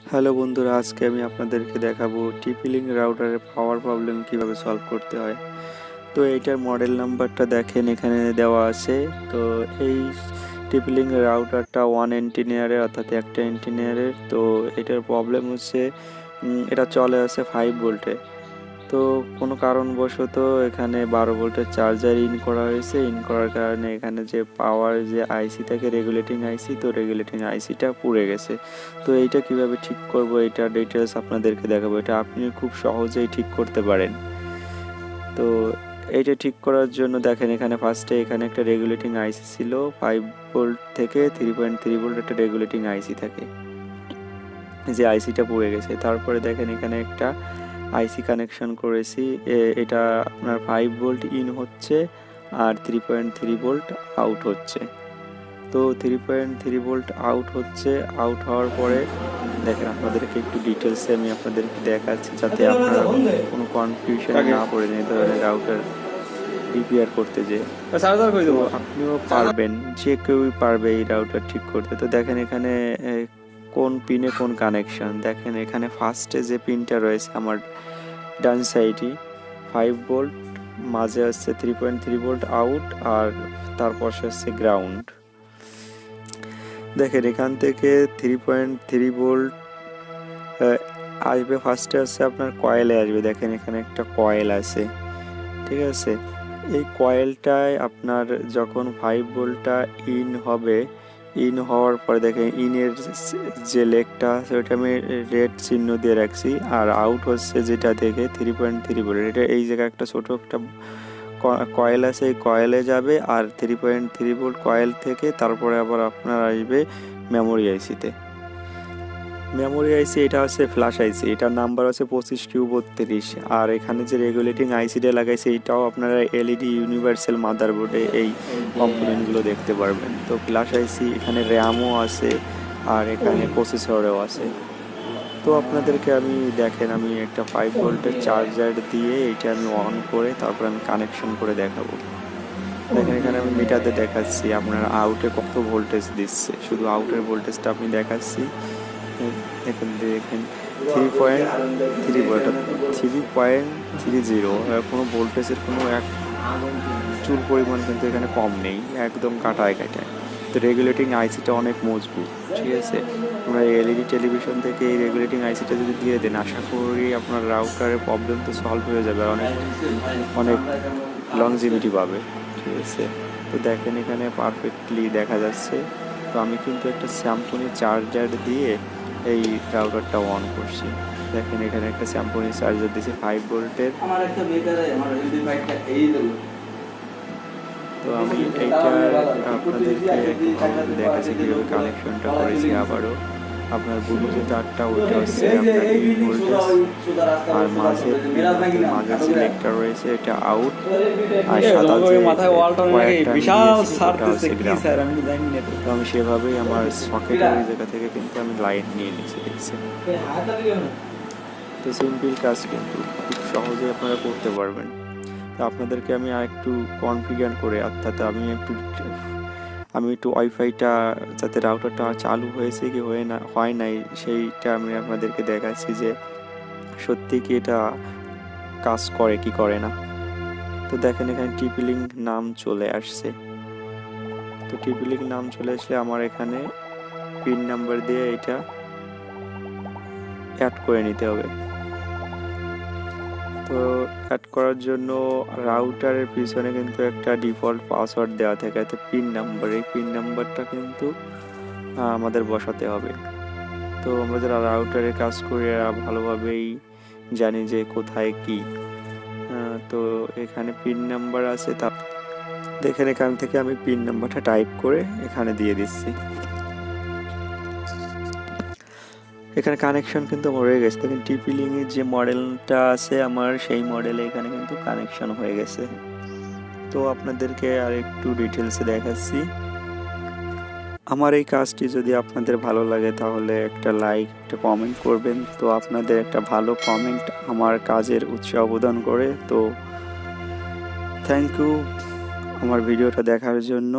Hello বন্ধুরা, আজকে আমি আপনাদেরকে দেখাবো টিপিলিং রাউটারের পাওয়ার প্রবলেম কীভাবে সলভ করতে হয়। তো এইটার মডেল নাম্বারটা দেখেন, এখানে দেওয়া আছে। তো এই টিপিলিং রাউটারটা ওয়ান এন্টিনিয়ারের অর্থাৎ একটা এন্টিনিয়ারের তো এটার প্রবলেম হচ্ছে এটা চলে আছে ফাইভ ভোল্টে তো কোনো কারণবশত এখানে বারো ভোল্টের চার্জার ইন করা হয়েছে। ইন করার কারণে এখানে যে পাওয়ার যে আইসি থাকে রেগুলেটিং আইসি তো রেগুলেটিং আইসিটা পুড়ে গেছে। তো এইটা কীভাবে ঠিক করব এটা ডিটেলস আপনাদেরকে দেখাবো। এটা আপনি খুব সহজেই ঠিক করতে পারেন। তো এইটা ঠিক করার জন্য দেখেন, এখানে ফার্স্টে এখানে একটা রেগুলেটিং আইসি ছিল। ফাইভ ভোল্ট থেকে থ্রি পয়েন্ট থ্রি ভোল্ট একটা রেগুলেটিং আইসি থাকে। যে আইসিটা পুড়ে গেছে। তারপরে দেখেন এখানে একটা আইসি কানেকশন করেছি। এ- এটা আপনার ফাইভ ভোল্ট ইন হচ্ছে আর three point three volt out হচ্ছে। তো three point three volt out হচ্ছে আউট হওয়ার পরে দেখেন আপনাদেরকে একটু ডিটেলসে আমি আপনাদেরকে দেখাচ্ছি যাতে আপনারা কোনো কনফিউশন না পড়ে যায় ধরনের রাউটার রিপেয়ার করতে যে তো আপনিও পারবেন যে কেউই পারবে এই রাউটার ঠিক করতে। তো দেখেন এখানে কোন পিনে কোন কানেকশন দেখেন এখানে ফার্স্টে যে পিনটা রয়েছে আমার ডান সাইডই ফাইভ ভোল্ট মাঝে আসছে three point three volt out আর তারপর হচ্ছে গ্রাউন্ড দেখেন এখান থেকে থ্রি পয়েন্ট থ্রি ভোল্ট আসবে ফার্স্টে আসছে আপনার কয়েলে আসবে। দেখেন এখানে একটা কয়েল আছে। ঠিক আছে? এই কয়েলটায় আপনার যখন ফাইভ ভোল্টটা ইন হবে ইন হওয়ার পরে দেখেন ইনের যে লেগটা, সেটা আমি রেড চিহ্ন দিয়ে রাখছি। আর আউট হচ্ছে যেটা দেখে থ্রি পয়েন্ট থ্রি বলে। এটা এই জায়গায় একটা ছোটো একটা কয়েল আছে, এই কয়েলে যাবে। আর three point three volt coil থেকে তারপরে আবার আপনার আসবে মেমোরি আইসিতে মেমোরি আইসি এটা হচ্ছে ফ্ল্যাশ আইসি এটার নাম্বার আছে পঁচিশ কিউ বত্রিশ। আর এখানে যে রেগুলেটিং আইসিটা লাগাইছে, এটাও আপনারা এলইডি ইউনিভার্সাল মাদারবোর্ডে এই কম্পোনেন্টগুলো দেখতে পারবেন। তো ফ্ল্যাশ আইসি এখানে র্যামও আছে, আর এখানে প্রসেসরও আছে। তো আপনাদেরকে আমি, দেখেন আমি একটা ফাইভ ভোল্টের চার্জার দিয়ে এটা আমি অন করে তারপর আমি কানেকশন করে দেখাবো। দেখেন এখানে আমি মিটারতে দেখাচ্ছি, আপনার আউটে কত ভোল্টেজ দিচ্ছে। শুধু আউটের ভোল্টেজটা আমি দেখাচ্ছি। দেখেন দেখেন three point three three point three zero কোনো ভোল্টেজের কোনো এক চুল পরিমাণ কিন্তু এখানে কম নেই, একদম কাটায় কাটায়। তো রেগুলেটিং আইসিটা অনেক মজবুত, ঠিক আছে? আমরা এলইডি টেলিভিশন থেকে এই রেগুলেটিং আইসিটা যদি দিয়ে দেন, আশা করি আপনার রাউটারের প্রবলেম তো সলভ হয়ে যাবে অনেক অনেক লংজিভিটি পাবে, ঠিক আছে? তো দেখেন এখানে পারফেক্টলি দেখা যাচ্ছে। তো আমি কিন্তু একটা স্যামসুনি চার্জার দিয়ে এই রাউটারটা অন করছি। দেখেন এখানে একটা স্যামসুনি চার্জার দিয়েছি ফাইভ ভোল্টের আমার একটা আমার এই তো আমি এইটা আপনাদেরকে দেখাচ্ছি কীভাবে কানেকশনটা করেছি আবারও। আপনার ব্লু যে তারটা ওইটা হচ্ছে আপনার ভোল্টেজ আর মাঝে মাঝে সিলেক্টর রয়েছে এটা আউট আর সাদা যে মাথায় ওয়ালটন লাগে বিশাল দিয়েছি, সার ওটা দিচ্ছে হচ্ছে কি স্যার আমি তো জানি না তো আমি সেভাবেই আমার সকেটের ওই জায়গা থেকে কিন্তু আমি লাইট নিয়ে নিয়েছি দেখছি তো সিম্পল কাজ কিন্তু খুব সহজে আপনারা করতে পারবেন। তো আপনাদেরকে আমি আর একটু কনফিগার করে অর্থাৎ আমি একটু আমি একটু ওয়াইফাইটা যাতে রাউটারটা চালু হয়েছে কি হয়ে না, হয় নাই, সেইটা আমি আপনাদেরকে দেখাচ্ছি যে সত্যি কি এটা কাজ করে কি করে না। তো দেখেন এখানে টিপি লিঙ্ক নাম চলে আসছে। তো টিপি লিঙ্ক নাম চলে আসলে আমার এখানে পিন নাম্বার দিয়ে এটা অ্যাড করে নিতে হবে। অ্যাড করার জন্য রাউটারের পিছনে কিন্তু একটা ডিফল্ট পাসওয়ার্ড দেওয়া থাকে। তো পিন নাম্বার এই পিন নাম্বারটা কিন্তু আমাদের বসাতে হবে। তো আমরা যারা রাউটারে কাজ করি ভালোভাবেই জানি যে কোথায় কি। তো এখানে পিন নাম্বার আছে, তা দেখেন এখান থেকে আমি পিন নাম্বারটা টাইপ করে এখানে দিয়ে দিচ্ছি। এখানে কানেকশন কিন্তু আমার হয়ে গেছে। দেখেন টিপি যে মডেলটা আছে আমার, সেই মডেলে এখানে কিন্তু কানেকশন হয়ে গেছে। তো আপনাদেরকে আর একটু ডিটেলসে দেখাচ্ছি। আমার এই কাজটি যদি আপনাদের ভালো লাগে, তাহলে একটা লাইক একটা কমেন্ট করবেন। তো আপনাদের একটা ভালো কমেন্ট আমার কাজের উৎসাহ প্রদান করে। তো থ্যাংক ইউ আমার ভিডিওটা দেখার জন্য।